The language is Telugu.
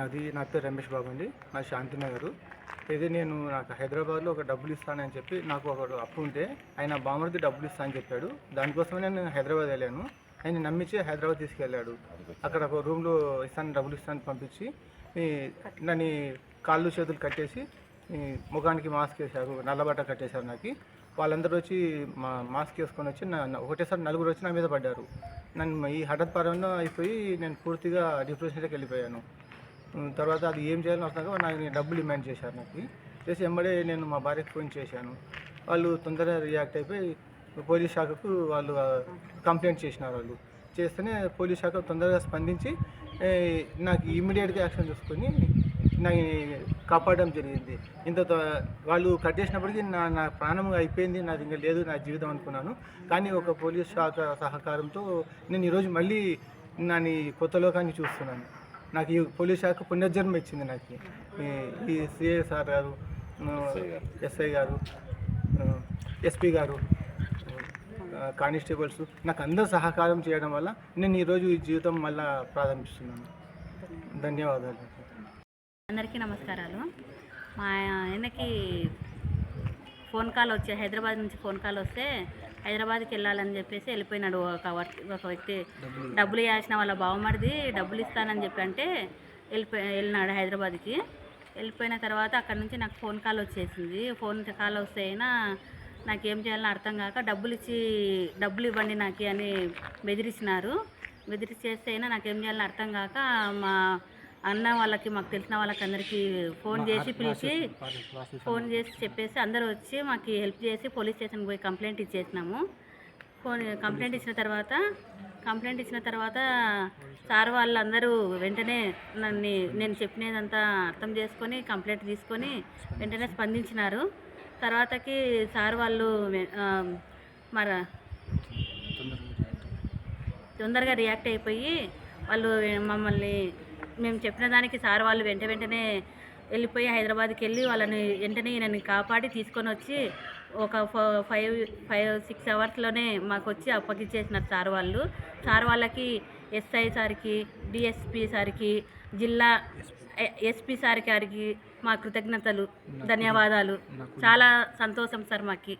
నాది నా పేరు రమేష్ బాబు అండి. నా శాంతినగర్. ఇది నేను నాకు హైదరాబాద్లో ఒక డబ్బులు ఇస్తానని చెప్పి నాకు ఒక అప్పు ఉంటే ఆయన బామర్ది డబ్బులు ఇస్తా అని చెప్పాడు. దానికోసమే నేను హైదరాబాద్ వెళ్ళాను. ఆయన నమ్మించి హైదరాబాద్ తీసుకెళ్ళాడు. అక్కడ ఒక రూమ్లో ఇస్తాను డబ్బులు ఇస్తాను పంపించి నన్ను కాళ్ళు చేతులు కట్టేసి ముఖానికి మాస్క్ వేశారు నల్లబట్ట కట్టేశారు నాకు. వాళ్ళందరూ వచ్చి మా మాస్క్ వేసుకొని వచ్చి నా ఒకటేసారి నలుగురు వచ్చి నా మీద పడ్డారు. నన్ను ఈ హఠాత్ పరంలో అయిపోయి నేను పూర్తిగా డిప్రెషన్లోకి వెళ్ళిపోయాను. తర్వాత అది ఏం చేయాలని అర్థం నాకు నేను డబ్బులు డిమాండ్ చేశారు నాకు. చేసి వెంబడే నేను మా భార్యకి ఫోన్ చేశాను. వాళ్ళు తొందరగా రియాక్ట్ అయిపోయి పోలీస్ శాఖకు వాళ్ళు కంప్లైంట్ చేసినారు వాళ్ళు. చేస్తేనే పోలీస్ శాఖ తొందరగా స్పందించి నాకు ఇమ్మీడియట్గా యాక్షన్ తీసుకొని నాకు కాపాడడం జరిగింది. ఇంత త- వాళ్ళు కట్టేసినప్పటికీ నా నా ప్రాణం అయిపోయింది నాది ఇంకా లేదు నా జీవితం అనుకున్నాను. కానీ ఒక పోలీస్ శాఖ సహకారంతో నేను ఈరోజు మళ్ళీ నాని కొత్త లోకాన్ని చూస్తున్నాను. నాకు ఈ పోలీస్ శాఖ పునర్జన్మ ఇచ్చింది నాకు. ఈ- ఈ సిఐ సార్ గారు ఎస్ఐ గారు. ఎస్పీ గారు కానిస్టేబుల్స్ నాకు అందరూ సహకారం చేయడం వల్ల నేను ఈరోజు ఈ జీవితం మళ్ళా ప్రారంభిస్తున్నాను. ధన్యవాదాలు. అందరికీ నమస్కారాలు. మా ఆయనకి ఫోన్ కాల్ వచ్చే హైదరాబాద్ నుంచి ఫోన్ కాల్ వస్తే హైదరాబాద్కి వెళ్ళాలని చెప్పేసి వెళ్ళిపోయినాడు. ఒక ఒక వ్యక్తి డబ్బులు వేసిన వాళ్ళ బావమరిది డబ్బులు ఇస్తానని చెప్పి అంటే వెళ్ళిపోయి వెళ్ళినాడు హైదరాబాద్కి. వెళ్ళిపోయిన తర్వాత అక్కడ నుంచి నాకు ఫోన్ కాల్ వచ్చేసింది. ఫోన్ కాల్ వస్తే అయినా నాకేం చేయాలని అర్థం కాక డబ్బులు ఇచ్చి డబ్బులు ఇవ్వండి నాకు అని బెదిరించినారు బెదిరించేస్తే అయినా నాకేం చేయాలని అర్థం కాక మా అన్న వాళ్ళకి మాకు తెలిసిన వాళ్ళకి అందరికీ ఫోన్ చేసి పిలిచి ఫోన్ చేసి చెప్పేసి అందరూ వచ్చి మాకు హెల్ప్ చేసి పోలీస్ స్టేషన్కి పోయి కంప్లైంట్ ఇచ్చేసినాము. ఫోన్ కంప్లైంట్ ఇచ్చిన తర్వాత కంప్లైంట్ ఇచ్చిన తర్వాత సార్ వాళ్ళందరూ వెంటనే నన్ను నేను చెప్పినదంతా అర్థం చేసుకొని కంప్లైంట్ తీసుకొని వెంటనే స్పందించినారు. తర్వాతకి సార్ వాళ్ళు మరి తొందరగా రియాక్ట్ అయిపోయి వాళ్ళు మమ్మల్ని మేము చెప్పిన దానికి సార్ వాళ్ళు వెంట వెంటనే వెళ్ళిపోయి హైదరాబాద్కి వెళ్ళి వాళ్ళని వెంటనే నన్ను కాపాడి తీసుకొని వచ్చి ఒక ఫైవ్ ఫైవ్ సిక్స్ అవర్స్లోనే మాకు వచ్చి అప్పగించేసినారు సార్ వాళ్ళు. సార్ వాళ్ళకి ఎస్ఐ సార్కి డిఎస్పి సార్కి జిల్లా ఎస్పీ సార్ గారికి మా కృతజ్ఞతలు ధన్యవాదాలు. చాలా సంతోషం సార్ మాకి.